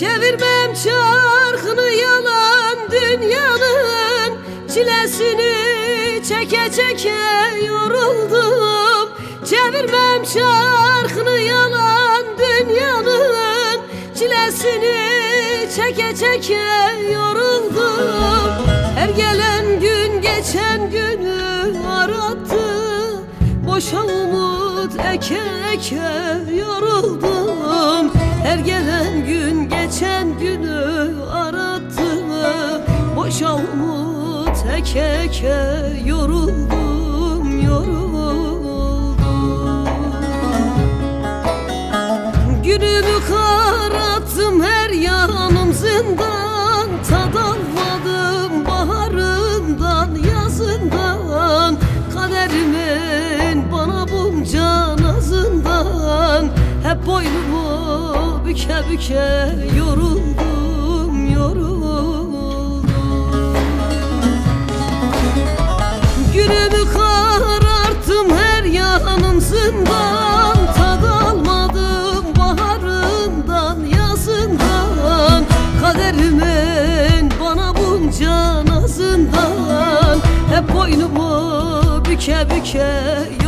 Çevirmem çarkını yalan dünyanın Çilesini çeke çeke yoruldum. Çevirmem çarkını yalan dünyanın Çilesini çeke çeke yoruldum. Her gelen gün geçen günü arattı Boşa umut eke eke yoruldum Her gelen gün geçen günü arattı Boşa umut eke eke yoruldum yoruldum. Günümü karattım her yanım zindan. Tad baharından yazından. Kaderimin bana bunca nazından. Hep boynumu büke büke yoruldum yoruldum. Günümü kararttım her yanım zindan Tad almadım baharından yazından. Kaderimin bana bunca nazından Hep boynumu büke büke